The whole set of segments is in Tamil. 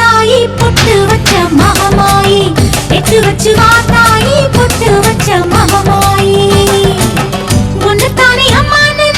தாயி பொட்டு வச்ச மகமாயி. எட்டு வச்சு வா தாயி பொட்டு வச்ச மகமாயி. உன்னைத்தானே அம்மானு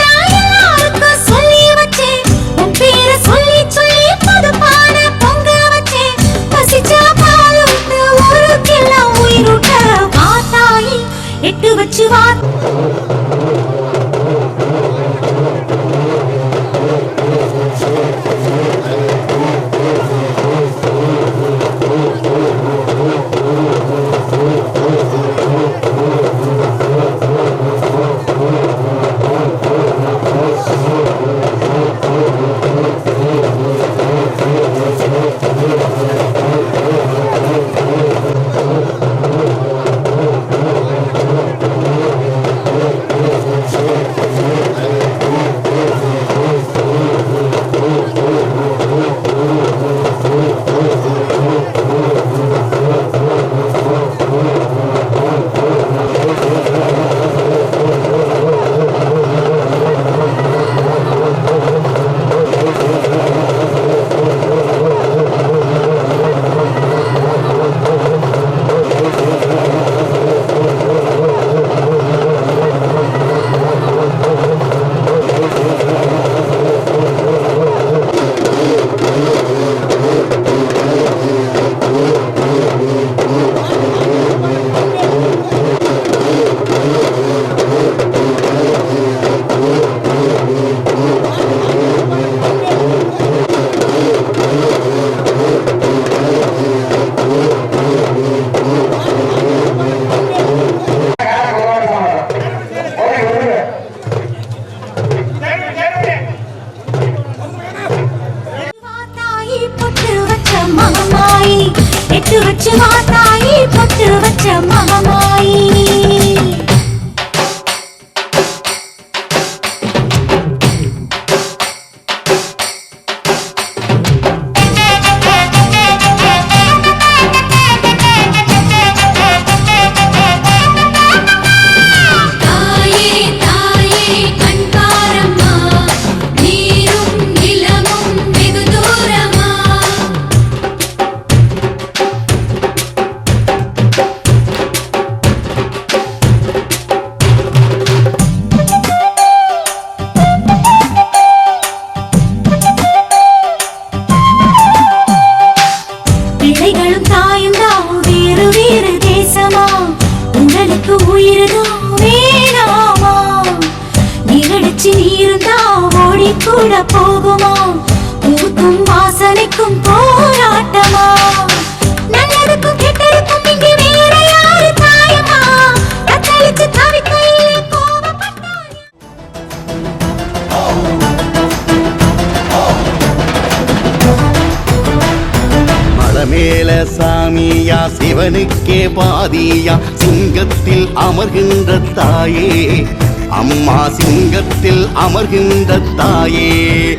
சிவனுக்கே பாதியா சிங்கத்தில் அமர்கின்ற தாயே. அம்மா சிங்கத்தில் அமர்கின்ற தாயே.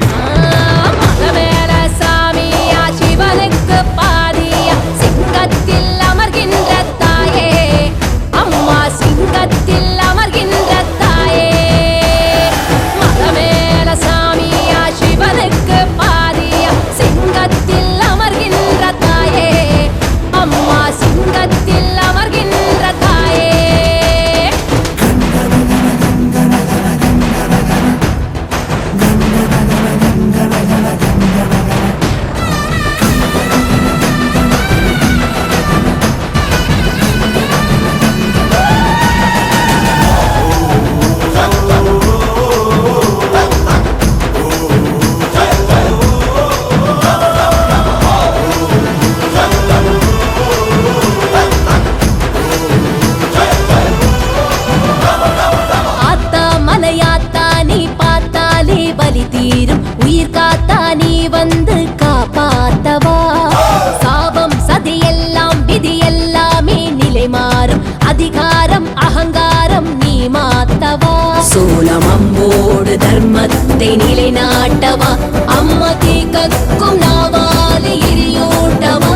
சோழம் அம்போடு தர்மத்தை நிலைநாட்டவா? அம்மதி கக்கும் நாவாலி எரியூட்டவா?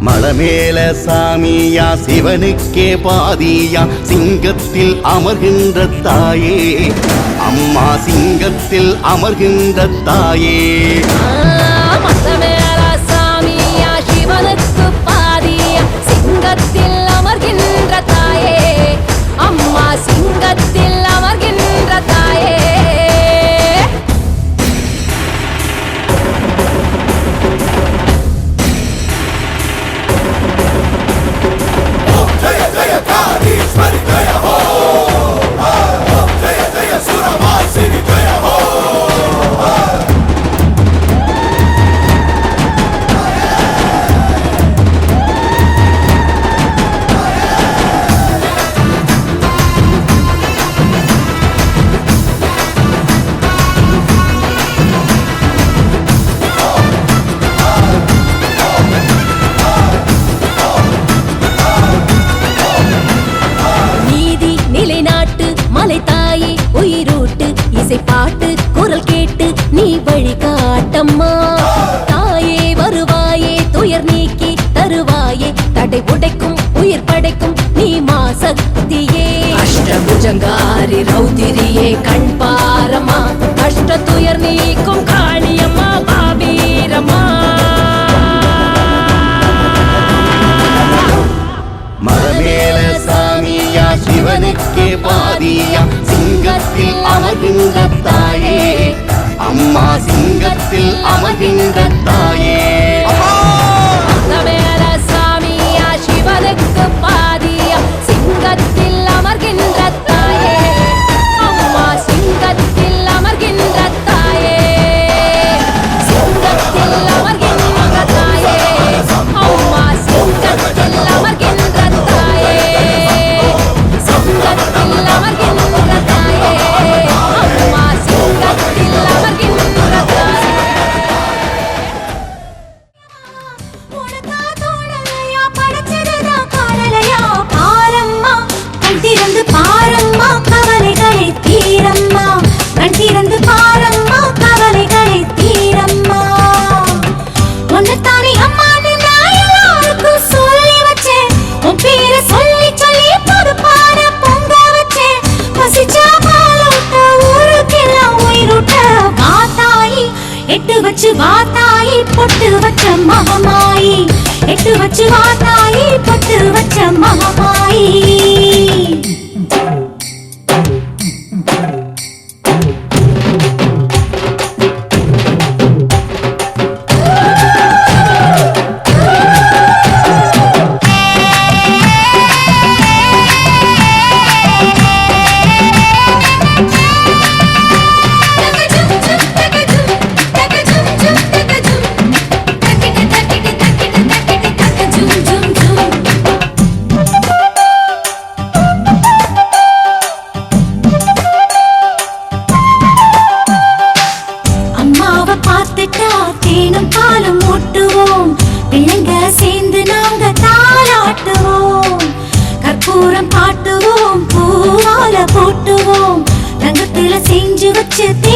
மலமேல சாமியா சிவனுக்கே பாதியா சிங்கத்தில் அமர்கின்ற தாயே. அம்மா சிங்கத்தில் அமர்கின்ற தாயே. அஜங்காரி ரௌதிரியே கண் பாரமா கஷ்ட துயர் நீக்கும் காணியம்மா பாவீரமா மரமேல சாமியா சிவனுக்கு பாதியா? சிங்கத்தில் அமர்கின்ற தாயே. அம்மா சிங்கத்தில் அமர்கின்ற தாயே. வச்சு